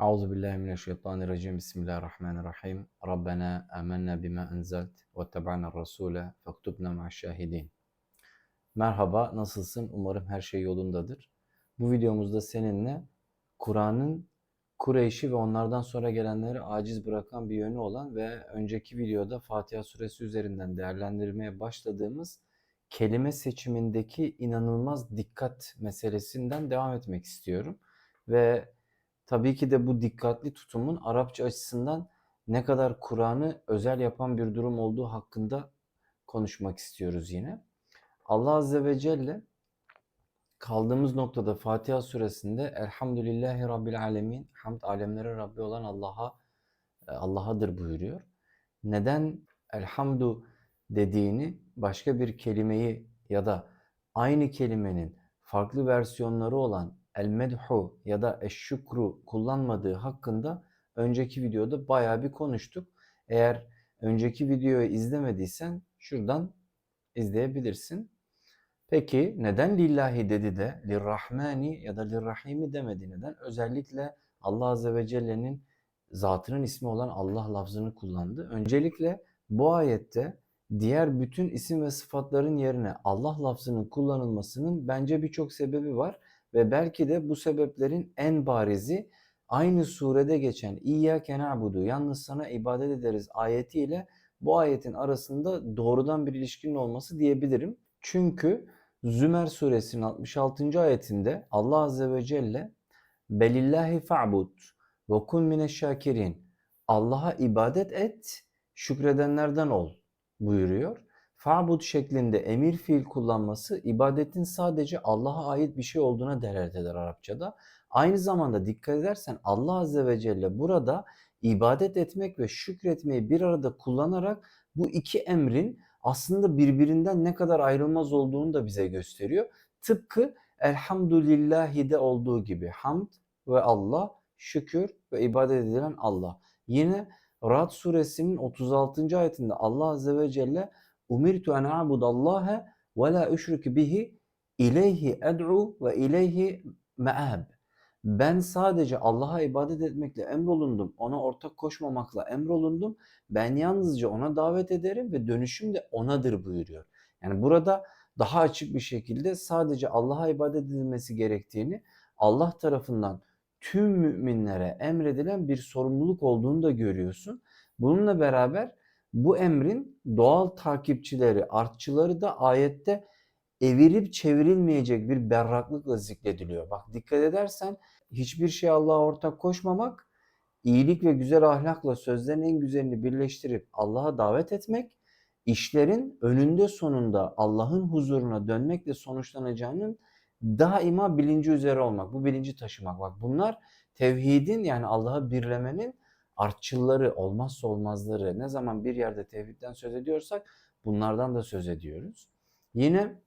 Euzu billahi mineşşeytanirracim. Bismillahirrahmanirrahim. Rabbena amennâ bima enzelt ve teba'na rasûle fektubna ma'aş-şahidin. Merhaba, nasılsın? Umarım her şey yolundadır. Bu videomuzda seninle Kur'an'ın Kureyş'i ve onlardan sonra gelenleri aciz bırakan bir yönü olan ve önceki videoda Fatiha suresi üzerinden değerlendirmeye başladığımız kelime seçimindeki inanılmaz dikkat meselesinden devam etmek istiyorum. Ve tabii ki de bu dikkatli tutumun Arapça açısından ne kadar Kur'an'ı özel yapan bir durum olduğu hakkında konuşmak istiyoruz yine. Allah Azze ve Celle kaldığımız noktada Fatiha suresinde Elhamdülillahi Rabbil Alemin, hamd alemlere Rabbi olan Allah'a e, Allah'adır buyuruyor. Neden elhamdu dediğini başka bir kelimeyi ya da aynı kelimenin farklı versiyonları olan el medhu ya da eşşükru kullanmadığı hakkında önceki videoda bayağı bir konuştuk. Eğer önceki videoyu izlemediysen şuradan izleyebilirsin. Peki neden lillahi dedi de lirrahmani ya da lirrahimi demedi neden? Özellikle Allah Azze ve Celle'nin zatının ismi olan Allah lafzını kullandı. Öncelikle bu ayette diğer bütün isim ve sıfatların yerine Allah lafzının kullanılmasının bence birçok sebebi var ve belki de bu sebeplerin en barizi aynı surede geçen İyyâke na'budu yalnız sana ibadet ederiz ayetiyle bu ayetin arasında doğrudan bir ilişkinin olması diyebilirim. Çünkü Zümer suresinin 66. ayetinde Allah azze ve celle Belillahi fa'bud ve kun mineşşakirin Allah'a ibadet et, şükredenlerden ol buyuruyor. Fa'bud şeklinde emir fiil kullanması ibadetin sadece Allah'a ait bir şey olduğuna delalet eder Arapçada. Aynı zamanda dikkat edersen Allah Azze ve Celle burada ibadet etmek ve şükretmeyi bir arada kullanarak bu iki emrin aslında birbirinden ne kadar ayrılmaz olduğunu da bize gösteriyor. Tıpkı elhamdülillahi'de olduğu gibi hamd ve Allah, şükür ve ibadet edilen Allah. Yine Rad suresinin 36. ayetinde Allah Azze ve Celle umirtu en a'budallaha ve la üşrik bihi ileyhi ed'u ve ileyhi me'ab. Ben sadece Allah'a ibadet etmekle emrolundum. Ona ortak koşmamakla emrolundum. Ben yalnızca ona davet ederim ve dönüşüm de onadır buyuruyor. Yani burada daha açık bir şekilde sadece Allah'a ibadet edilmesi gerektiğini Allah tarafından tüm müminlere emredilen bir sorumluluk olduğunu da görüyorsun. Bununla beraber bu emrin doğal takipçileri, artçıları da ayette evirip çevrilmeyecek bir berraklıkla zikrediliyor. Bak dikkat edersen hiçbir şey Allah'a ortak koşmamak, iyilik ve güzel ahlakla sözlerin en güzelini birleştirip Allah'a davet etmek, işlerin önünde sonunda Allah'ın huzuruna dönmekle sonuçlanacağının daima bilinci üzere olmak, bu bilinci taşımak. Bak bunlar tevhidin yani Allah'ı birlemenin artçılları, olmazsa olmazları. Ne zaman bir yerde tevhidden söz ediyorsak bunlardan da söz ediyoruz. Yine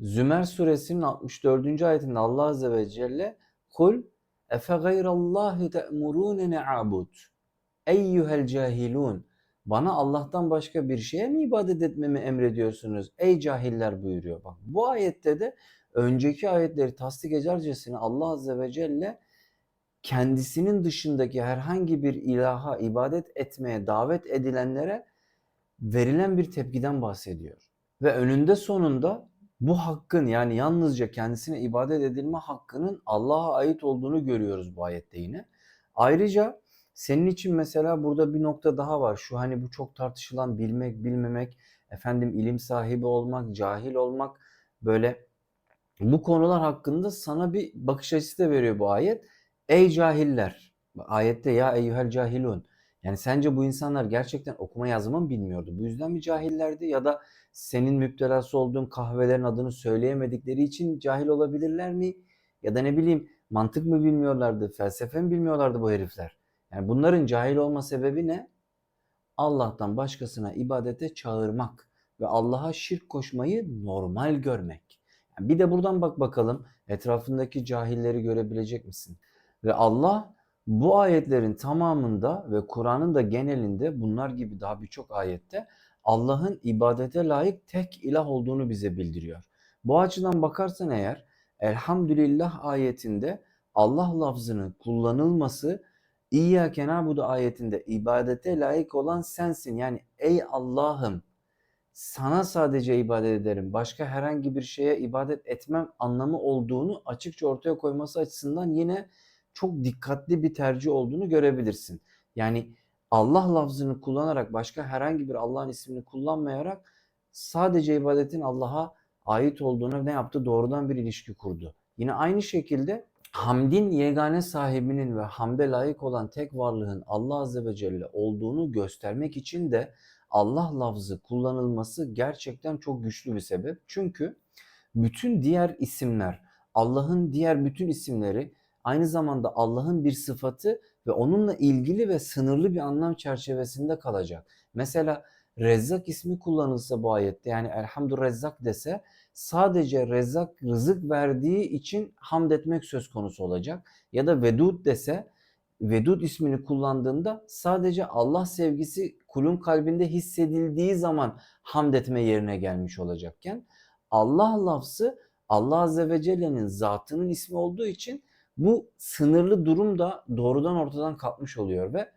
Zümer suresinin 64. ayetinde Allah Azze ve Celle Kul efe gayrallahi te'murunene abud eyyuhel cahilun bana Allah'tan başka bir şeye mi ibadet etmemi emrediyorsunuz ey cahiller buyuruyor. Bak bu ayette de önceki ayetleri tasdik edercesine Allah Azze ve Celle kendisinin dışındaki herhangi bir ilaha ibadet etmeye davet edilenlere verilen bir tepkiden bahsediyor. Ve önünde sonunda bu hakkın yani yalnızca kendisine ibadet edilme hakkının Allah'a ait olduğunu görüyoruz bu ayette yine. Ayrıca senin için mesela burada bir nokta daha var. Şu hani bu çok tartışılan bilmek, bilmemek, efendim ilim sahibi olmak, cahil olmak böyle bu konular hakkında sana bir bakış açısı da veriyor bu ayet. Ey cahiller! Ayette ya eyyuhel cahilun. Yani sence bu insanlar gerçekten okuma yazma mı bilmiyordu? Bu yüzden mi cahillerdi? Ya da senin müptelası olduğun kahvelerin adını söyleyemedikleri için cahil olabilirler mi? Ya da ne bileyim mantık mı bilmiyorlardı, felsefe mi bilmiyorlardı bu herifler? Yani bunların cahil olma sebebi ne? Allah'tan başkasına ibadete çağırmak ve Allah'a şirk koşmayı normal görmek. Yani bir de buradan bak bakalım etrafındaki cahilleri görebilecek misin? Ve Allah bu ayetlerin tamamında ve Kur'an'ın da genelinde bunlar gibi daha birçok ayette Allah'ın ibadete layık tek ilah olduğunu bize bildiriyor. Bu açıdan bakarsan eğer Elhamdülillah ayetinde Allah lafzının kullanılması İyyâke na'budu ayetinde ibadete layık olan sensin. Yani ey Allah'ım sana sadece ibadet ederim. Başka herhangi bir şeye ibadet etmem anlamı olduğunu açıkça ortaya koyması açısından yine çok dikkatli bir tercih olduğunu görebilirsin. Yani Allah lafzını kullanarak başka herhangi bir Allah'ın ismini kullanmayarak sadece ibadetin Allah'a ait olduğuna ne yaptı? Doğrudan bir ilişki kurdu. Yine aynı şekilde hamdin yegane sahibinin ve hamde layık olan tek varlığın Allah Azze ve Celle olduğunu göstermek için de Allah lafzı kullanılması gerçekten çok güçlü bir sebep. Çünkü bütün diğer isimler, Allah'ın diğer bütün isimleri aynı zamanda Allah'ın bir sıfatı ve onunla ilgili ve sınırlı bir anlam çerçevesinde kalacak. Mesela Rezzak ismi kullanılsa bu ayette yani Elhamdürezzak dese sadece Rezzak rızık verdiği için hamd etmek söz konusu olacak. Ya da Vedud dese Vedud ismini kullandığında sadece Allah sevgisi kulun kalbinde hissedildiği zaman hamd etme yerine gelmiş olacakken Allah lafzı Allah Azze ve Celle'nin zatının ismi olduğu için bu sınırlı durum da doğrudan ortadan kalkmış oluyor ve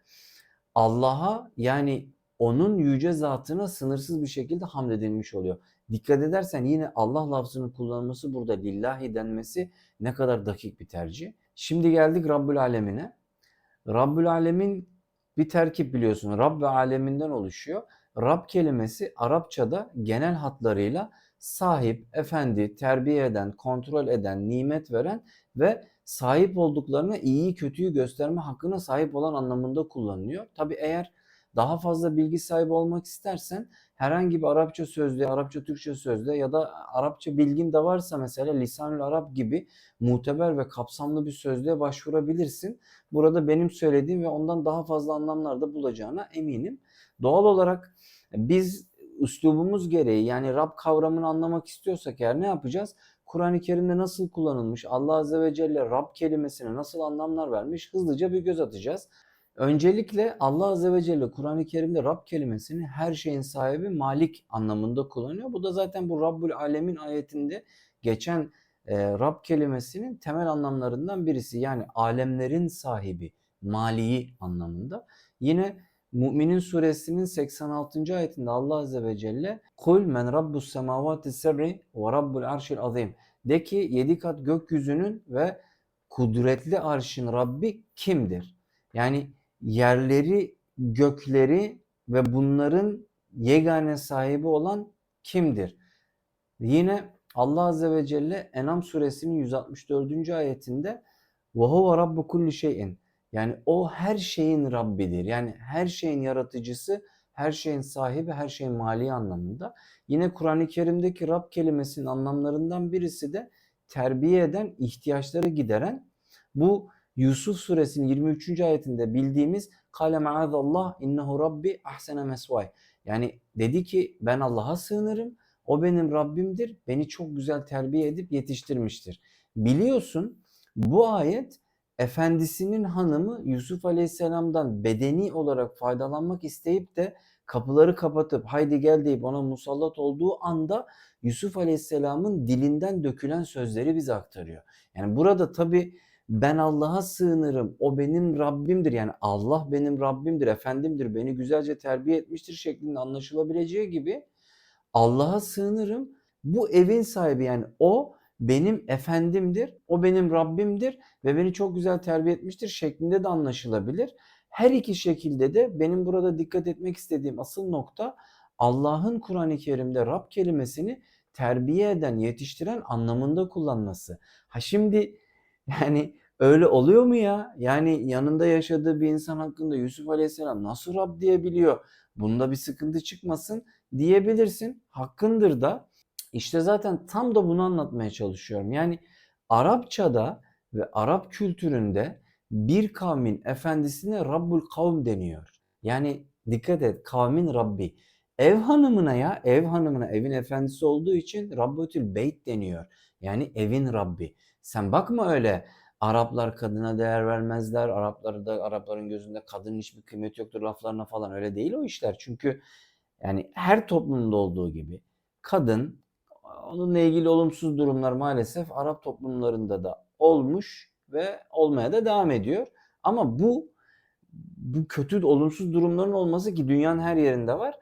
Allah'a yani onun yüce zatına sınırsız bir şekilde hamd edilmiş oluyor. Dikkat edersen yine Allah lafzının kullanılması burada lillahi denmesi ne kadar dakik bir tercih. Şimdi geldik Rabbül Alemine. Rabbül Alemin bir terkip biliyorsun. Rab ve aleminden oluşuyor. Rab kelimesi Arapçada genel hatlarıyla sahip, efendi, terbiye eden, kontrol eden, nimet veren ve sahip olduklarına iyiyi kötüyü gösterme hakkına sahip olan anlamında kullanılıyor. Tabi eğer daha fazla bilgi sahibi olmak istersen herhangi bir Arapça sözlüğe, Arapça Türkçe sözlüğe ya da Arapça bilgin de varsa mesela Lisanül Arap gibi muteber ve kapsamlı bir sözlüğe başvurabilirsin. Burada benim söylediğim ve ondan daha fazla anlamlar da bulacağına eminim. Doğal olarak biz üslubumuz gereği yani Rab kavramını anlamak istiyorsak eğer ne yapacağız? Kur'an-ı Kerim'de nasıl kullanılmış, Allah Azze ve Celle Rab kelimesine nasıl anlamlar vermiş hızlıca bir göz atacağız. Öncelikle Allah Azze ve Celle Kur'an-ı Kerim'de Rab kelimesini her şeyin sahibi Malik anlamında kullanıyor. Bu da zaten bu Rabbül Alemin ayetinde geçen e, Rab kelimesinin temel anlamlarından birisi. Yani alemlerin sahibi, maliği anlamında. Yine Müminin suresinin 86. ayetinde Allah Azze ve Celle Kul men rabbus semavati seb'i ve rabbul arşil azim. De ki yedi kat gökyüzünün ve kudretli arşın Rabbi kimdir? Yani yerleri, gökleri ve bunların yegane sahibi olan kimdir? Yine Allah Azze ve Celle Enam suresinin 164. ayetinde وَهُوَ رَبُّ كُلِّ şeyin yani o her şeyin Rabbidir. Yani her şeyin yaratıcısı, her şeyin sahibi, her şeyin mali anlamında. Yine Kur'an-ı Kerim'deki Rab kelimesinin anlamlarından birisi de terbiye eden, ihtiyaçları gideren. Bu Yusuf suresinin 23. ayetinde bildiğimiz kale maazallah innehu rabbi ahsene mesvay. Yani dedi ki ben Allah'a sığınırım. O benim Rabbimdir. Beni çok güzel terbiye edip yetiştirmiştir. Biliyorsun bu ayet efendisinin hanımı Yusuf Aleyhisselam'dan bedeni olarak faydalanmak isteyip de kapıları kapatıp haydi gel deyip ona musallat olduğu anda Yusuf Aleyhisselam'ın dilinden dökülen sözleri bize aktarıyor. Yani burada tabi ben Allah'a sığınırım, o benim Rabbimdir. Yani Allah benim Rabbimdir, efendimdir, beni güzelce terbiye etmiştir şeklinde anlaşılabileceği gibi Allah'a sığınırım. Bu evin sahibi yani o benim efendimdir, o benim Rabbimdir ve beni çok güzel terbiye etmiştir şeklinde de anlaşılabilir. Her iki şekilde de benim burada dikkat etmek istediğim asıl nokta Allah'ın Kur'an-ı Kerim'de Rab kelimesini terbiye eden, yetiştiren anlamında kullanması. Ha şimdi yani öyle oluyor mu ya? Yani yanında yaşadığı bir insan hakkında Yusuf Aleyhisselam nasıl Rab diyebiliyor? Bunda bir sıkıntı çıkmasın diyebilirsin. Hakkındır da. İşte zaten tam da bunu anlatmaya çalışıyorum. Yani Arapçada ve Arap kültüründe bir kavmin efendisine Rabbul Kavm deniyor. Yani dikkat et kavmin Rabbi. Ev hanımına ya ev hanımına evin efendisi olduğu için Rabbetül Beyt deniyor. Yani evin Rabbi. Sen bakma öyle Araplar kadına değer vermezler. Araplar da Arapların gözünde kadının hiçbir kıymeti yoktur laflarına falan öyle değil o işler. Çünkü yani her toplumda olduğu gibi kadın onunla ilgili olumsuz durumlar maalesef Arap toplumlarında da olmuş ve olmaya da devam ediyor. Ama bu bu kötü olumsuz durumların olması ki dünyanın her yerinde var.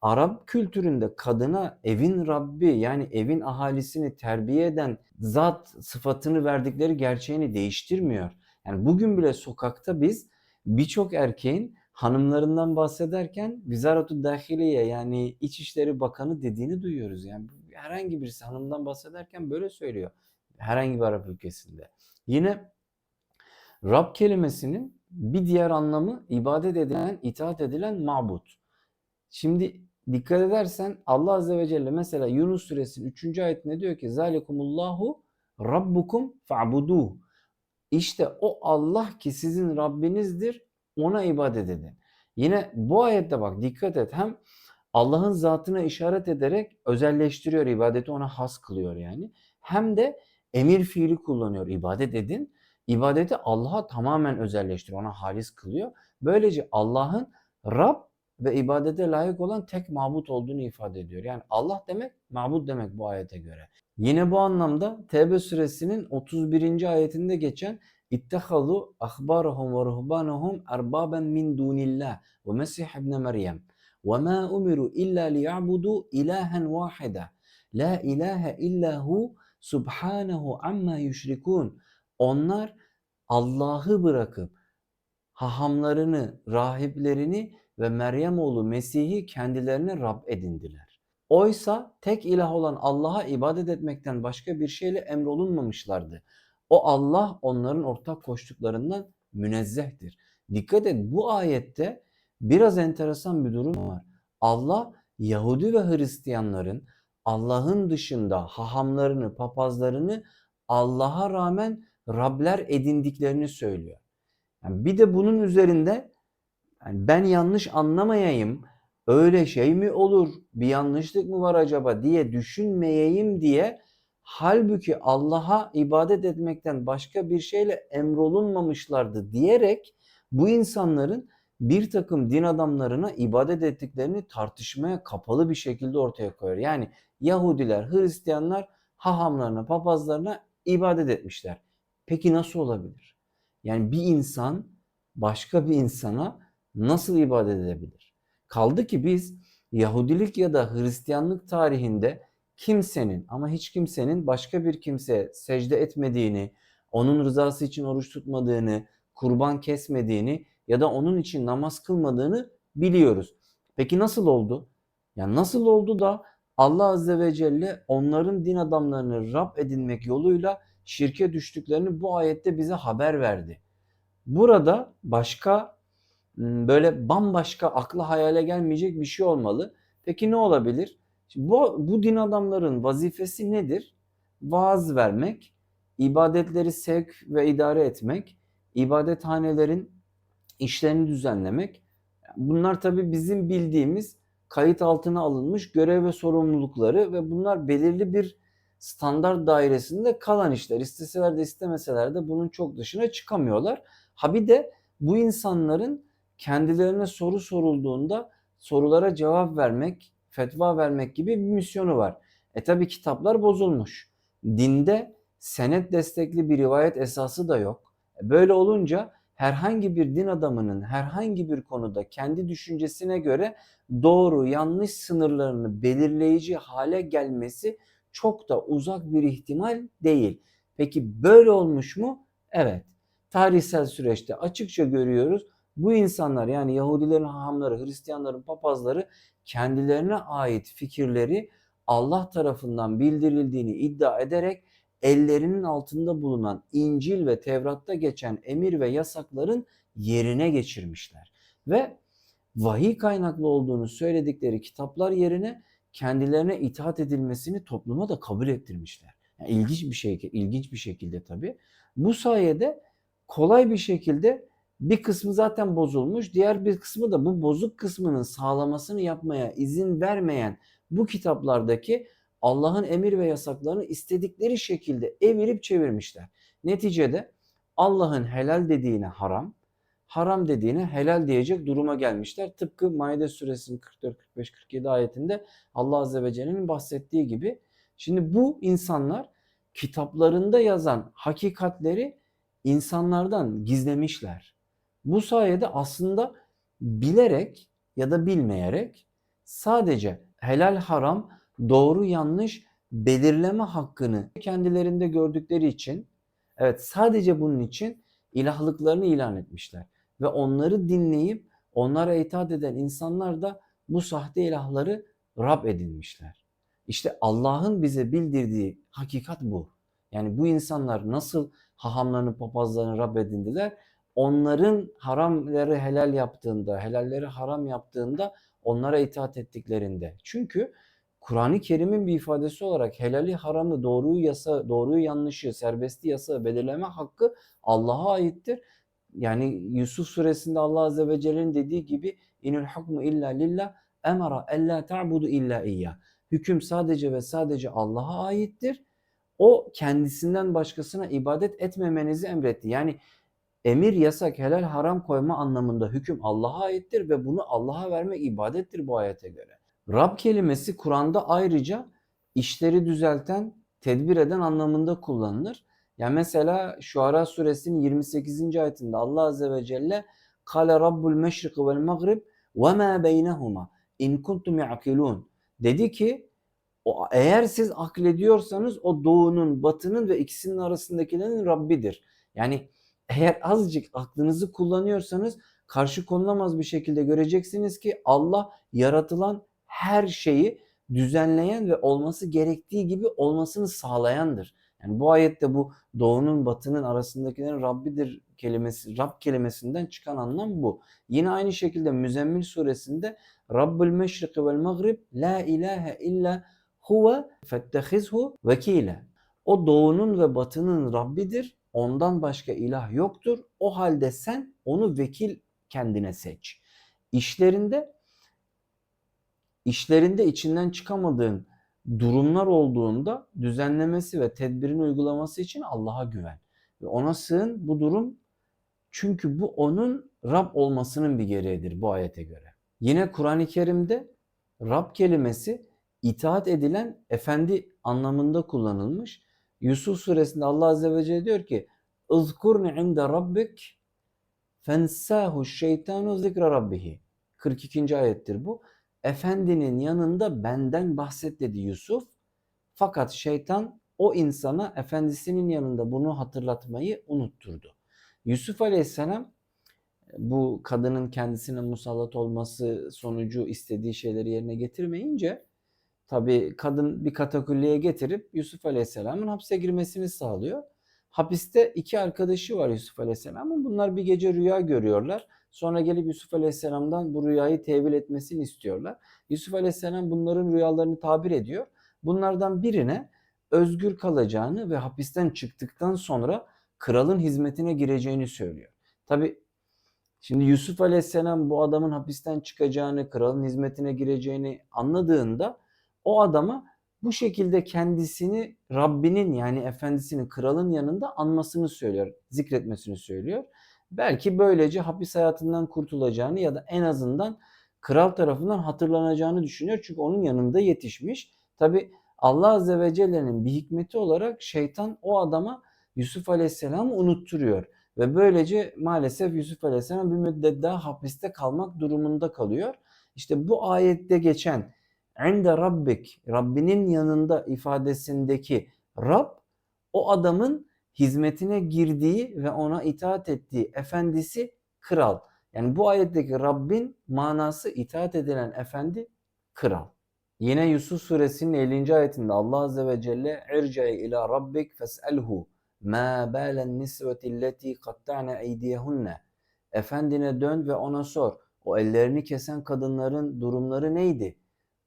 Arap kültüründe kadına evin Rabbi yani evin ahalisini terbiye eden zat sıfatını verdikleri gerçeğini değiştirmiyor. Yani bugün bile sokakta biz birçok erkeğin hanımlarından bahsederken Vizaratu Dahiliye yani İçişleri Bakanı dediğini duyuyoruz. Yani herhangi birisi hanımdan bahsederken böyle söylüyor. Herhangi bir Arap ülkesinde. Yine Rab kelimesinin bir diğer anlamı ibadet edilen, itaat edilen mabut. Şimdi dikkat edersen Allah Azze ve Celle mesela Yunus suresinin 3. ayetinde diyor ki Zalikumullahu Rabbukum fa'buduh. İşte o Allah ki sizin Rabbinizdir ona ibadet edin. Yine bu ayette bak dikkat et hem Allah'ın zatına işaret ederek özelleştiriyor ibadeti ona has kılıyor yani. Hem de emir fiili kullanıyor ibadet edin. İbadeti Allah'a tamamen özelleştiriyor ona halis kılıyor. Böylece Allah'ın Rab ve ibadete layık olan tek mabut olduğunu ifade ediyor. Yani Allah demek mabut demek bu ayete göre. Yine bu anlamda Tevbe suresinin 31. ayetinde geçen İttehazu ahbarahum ve ruhbanahum erbaben min dunillah ve Mesih ibn Meryem ma umiru illa liya'budu ilahen vahida la ilahe illa hu subhanahu amma yüşrikun. Onlar Allah'ı bırakıp hahamlarını, rahiplerini ve Meryem oğlu Mesih'i kendilerine Rab edindiler. Oysa tek ilah olan Allah'a ibadet etmekten başka bir şeyle emrolunmamışlardı. O Allah onların ortak koştuklarından münezzehtir. Dikkat et bu ayette biraz enteresan bir durum var. Allah Yahudi ve Hristiyanların Allah'ın dışında hahamlarını, papazlarını Allah'a rağmen Rabler edindiklerini söylüyor. Yani bir de bunun üzerinde yani ben yanlış anlamayayım, öyle şey mi olur, bir yanlışlık mı var acaba diye düşünmeyeyim diye halbuki Allah'a ibadet etmekten başka bir şeyle emrolunmamışlardı diyerek bu insanların bir takım din adamlarına ibadet ettiklerini tartışmaya kapalı bir şekilde ortaya koyuyor. Yani Yahudiler, Hristiyanlar hahamlarına, papazlarına ibadet etmişler. Peki nasıl olabilir? Yani bir insan başka bir insana nasıl ibadet edebilir? Kaldı ki biz Yahudilik ya da Hristiyanlık tarihinde kimsenin ama hiç kimsenin başka bir kimseye secde etmediğini, onun rızası için oruç tutmadığını, kurban kesmediğini ya da onun için namaz kılmadığını biliyoruz. Peki nasıl oldu? Ya nasıl oldu da Allah Azze ve Celle onların din adamlarını Rab edinmek yoluyla şirke düştüklerini bu ayette bize haber verdi. Burada başka böyle bambaşka akla hayale gelmeyecek bir şey olmalı. Peki ne olabilir? Şimdi bu, bu din adamların vazifesi nedir? Vaaz vermek, ibadetleri sevk ve idare etmek, ibadethanelerin işlerini düzenlemek. Bunlar tabi bizim bildiğimiz kayıt altına alınmış görev ve sorumlulukları ve bunlar belirli bir standart dairesinde kalan işler. İsteseler de istemeseler de bunun çok dışına çıkamıyorlar. Ha bir de bu insanların kendilerine soru sorulduğunda sorulara cevap vermek, fetva vermek gibi bir misyonu var. E tabi kitaplar bozulmuş. Dinde senet destekli bir rivayet esası da yok. E böyle olunca herhangi bir din adamının herhangi bir konuda kendi düşüncesine göre doğru yanlış sınırlarını belirleyici hale gelmesi çok da uzak bir ihtimal değil. Peki böyle olmuş mu? Evet. Tarihsel süreçte açıkça görüyoruz. Bu insanlar yani Yahudilerin hahamları, Hristiyanların papazları kendilerine ait fikirleri Allah tarafından bildirildiğini iddia ederek ellerinin altında bulunan İncil ve Tevrat'ta geçen emir ve yasakların yerine geçirmişler. Ve vahiy kaynaklı olduğunu söyledikleri kitaplar yerine kendilerine itaat edilmesini topluma da kabul ettirmişler. Yani ilginç bir şey, ilginç bir şekilde tabii. Bu sayede kolay bir şekilde bir kısmı zaten bozulmuş, diğer bir kısmı da bu bozuk kısmının sağlamasını yapmaya izin vermeyen bu kitaplardaki Allah'ın emir ve yasaklarını istedikleri şekilde evirip çevirmişler. Neticede Allah'ın helal dediğine haram, haram dediğine helal diyecek duruma gelmişler. Tıpkı Maide suresinin 44, 45, 47 ayetinde Allah Azze ve Celle'nin bahsettiği gibi. Şimdi bu insanlar kitaplarında yazan hakikatleri insanlardan gizlemişler. Bu sayede aslında bilerek ya da bilmeyerek sadece helal haram, doğru yanlış belirleme hakkını kendilerinde gördükleri için evet sadece bunun için ilahlıklarını ilan etmişler. Ve onları dinleyip onlara itaat eden insanlar da bu sahte ilahları Rab edinmişler. İşte Allah'ın bize bildirdiği hakikat bu. Yani bu insanlar nasıl hahamlarını, papazlarını Rab edindiler? Onların haramları helal yaptığında, helalleri haram yaptığında onlara itaat ettiklerinde. Çünkü Kur'an-ı Kerim'in bir ifadesi olarak helali haramı, doğruyu yasa, doğruyu yanlışı, serbesti yasa belirleme hakkı Allah'a aittir. Yani Yusuf suresinde Allah azze ve celle'nin dediği gibi inul hukmu illa lillah emara ella ta'budu illa iyyah. Hüküm sadece ve sadece Allah'a aittir. O kendisinden başkasına ibadet etmemenizi emretti. Yani emir, yasak, helal, haram koyma anlamında hüküm Allah'a aittir ve bunu Allah'a vermek ibadettir bu ayete göre. Rab kelimesi Kur'an'da ayrıca işleri düzelten, tedbir eden anlamında kullanılır. Yani mesela Şuara suresinin 28. ayetinde Allah azze ve celle Kale Rabbul meşriki vel mağrib ve ma beynehuma in kuntum ya'kilun. Dedi ki o, eğer siz aklediyorsanız o doğunun, batının ve ikisinin arasındakilerin Rabbidir. Yani eğer azıcık aklınızı kullanıyorsanız karşı konulamaz bir şekilde göreceksiniz ki Allah yaratılan her şeyi düzenleyen ve olması gerektiği gibi olmasını sağlayandır. Yani bu ayette bu doğunun batının arasındakilerin Rabbidir kelimesi, Rab kelimesinden çıkan anlam bu. Yine aynı şekilde Müzzemmil suresinde Rabbül meşriki vel mağrib la ilahe illa huve fettehizhu vekile. O doğunun ve batının Rabbidir. Ondan başka ilah yoktur. O halde sen onu vekil kendine seç. İşlerinde işlerinde içinden çıkamadığın durumlar olduğunda düzenlemesi ve tedbirini uygulaması için Allah'a güven. Ve ona sığın bu durum çünkü bu onun Rab olmasının bir gereğidir bu ayete göre. Yine Kur'an-ı Kerim'de Rab kelimesi itaat edilen efendi anlamında kullanılmış. Yusuf suresinde Allah Azze ve Celle diyor ki اِذْكُرْنِ عِنْدَ رَبِّكَ فَنْسَاهُ الشَّيْطَانُ ذِكْرَ رَبِّهِ 42. ayettir bu. Efendinin yanında benden bahset dedi Yusuf. Fakat şeytan o insana efendisinin yanında bunu hatırlatmayı unutturdu. Yusuf Aleyhisselam bu kadının kendisine musallat olması sonucu istediği şeyleri yerine getirmeyince tabi kadın bir katakulliye getirip Yusuf Aleyhisselam'ın hapse girmesini sağlıyor. Hapiste iki arkadaşı var Yusuf Aleyhisselam'ın. Bunlar bir gece rüya görüyorlar. Sonra gelip Yusuf Aleyhisselam'dan bu rüyayı tevil etmesini istiyorlar. Yusuf Aleyhisselam bunların rüyalarını tabir ediyor. Bunlardan birine özgür kalacağını ve hapisten çıktıktan sonra kralın hizmetine gireceğini söylüyor. Tabi şimdi Yusuf Aleyhisselam bu adamın hapisten çıkacağını, kralın hizmetine gireceğini anladığında o adama bu şekilde kendisini Rabbinin yani efendisinin kralın yanında anmasını söylüyor, zikretmesini söylüyor. Belki böylece hapis hayatından kurtulacağını ya da en azından kral tarafından hatırlanacağını düşünüyor. Çünkü onun yanında yetişmiş. Tabi Allah Azze ve Celle'nin bir hikmeti olarak şeytan o adama Yusuf Aleyhisselam'ı unutturuyor. Ve böylece maalesef Yusuf Aleyhisselam bir müddet daha hapiste kalmak durumunda kalıyor. İşte bu ayette geçen ''Inde Rabbik'' Rabbinin yanında ifadesindeki Rab o adamın hizmetine girdiği ve ona itaat ettiği efendisi kral. Yani bu ayetteki Rabbin manası itaat edilen efendi kral. Yine Yusuf suresinin 50. ayetinde Allah azze ve celle irce ila rabbik fes'elhu ma balen nisveti illeti katta'ne eydiyehunne. Efendine dön ve ona sor. O ellerini kesen kadınların durumları neydi?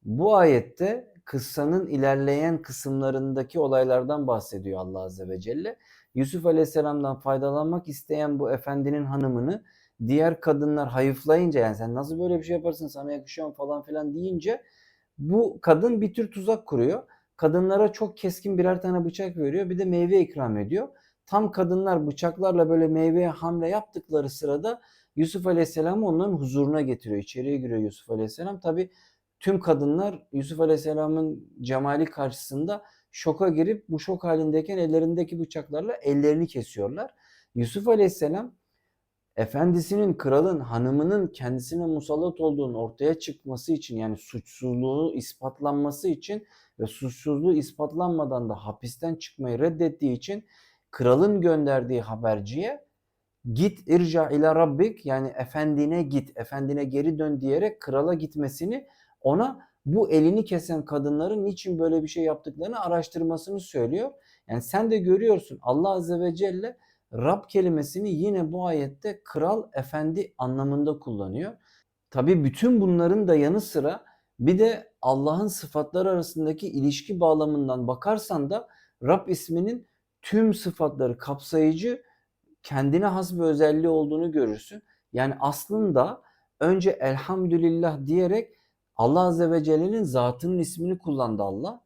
Bu ayette kıssanın ilerleyen kısımlarındaki olaylardan bahsediyor Allah Azze ve Celle. Yusuf Aleyhisselam'dan faydalanmak isteyen bu efendinin hanımını diğer kadınlar hayıflayınca yani sen nasıl böyle bir şey yaparsın sana yakışıyor falan filan deyince bu kadın bir tür tuzak kuruyor. Kadınlara çok keskin birer tane bıçak veriyor bir de meyve ikram ediyor. Tam kadınlar bıçaklarla böyle meyveye hamle yaptıkları sırada Yusuf Aleyhisselam'ı onların huzuruna getiriyor. İçeriye giriyor Yusuf Aleyhisselam. Tabi tüm kadınlar Yusuf Aleyhisselam'ın cemali karşısında şoka girip bu şok halindeyken ellerindeki bıçaklarla ellerini kesiyorlar. Yusuf Aleyhisselam efendisinin, kralın, hanımının kendisine musallat olduğunun ortaya çıkması için yani suçsuzluğu ispatlanması için ve suçsuzluğu ispatlanmadan da hapisten çıkmayı reddettiği için kralın gönderdiği haberciye git irca ila rabbik yani efendine git, efendine geri dön diyerek krala gitmesini ona bu elini kesen kadınların niçin böyle bir şey yaptıklarını araştırmasını söylüyor. Yani sen de görüyorsun Allah Azze ve Celle Rab kelimesini yine bu ayette kral, efendi anlamında kullanıyor. Tabi bütün bunların da yanı sıra bir de Allah'ın sıfatları arasındaki ilişki bağlamından bakarsan da Rab isminin tüm sıfatları kapsayıcı kendine has bir özelliği olduğunu görürsün. Yani aslında önce elhamdülillah diyerek Allah Azze ve Celle'nin zatının ismini kullandı Allah.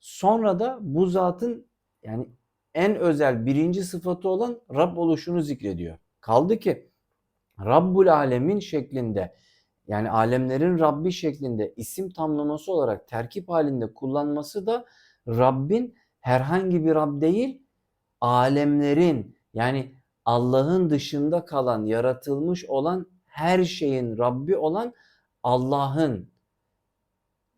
Sonra da bu zatın yani en özel birinci sıfatı olan Rab oluşunu zikrediyor. Kaldı ki Rabbul Alemin şeklinde yani alemlerin Rabbi şeklinde isim tamlaması olarak terkip halinde kullanması da Rabbin herhangi bir Rab değil alemlerin yani Allah'ın dışında kalan yaratılmış olan her şeyin Rabbi olan Allah'ın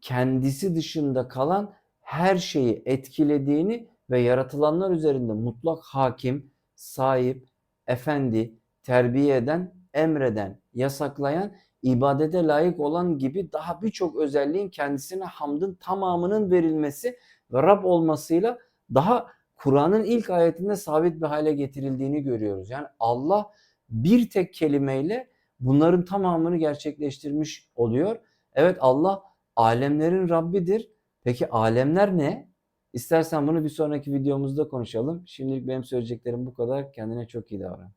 kendisi dışında kalan her şeyi etkilediğini ve yaratılanlar üzerinde mutlak hakim, sahip, efendi, terbiye eden, emreden, yasaklayan, ibadete layık olan gibi daha birçok özelliğin kendisine hamdın tamamının verilmesi ve Rab olmasıyla daha Kur'an'ın ilk ayetinde sabit bir hale getirildiğini görüyoruz. Yani Allah bir tek kelimeyle bunların tamamını gerçekleştirmiş oluyor. Evet Allah alemlerin Rabbidir. Peki alemler ne? İstersen bunu bir sonraki videomuzda konuşalım. Şimdilik benim söyleyeceklerim bu kadar. Kendine çok iyi davran.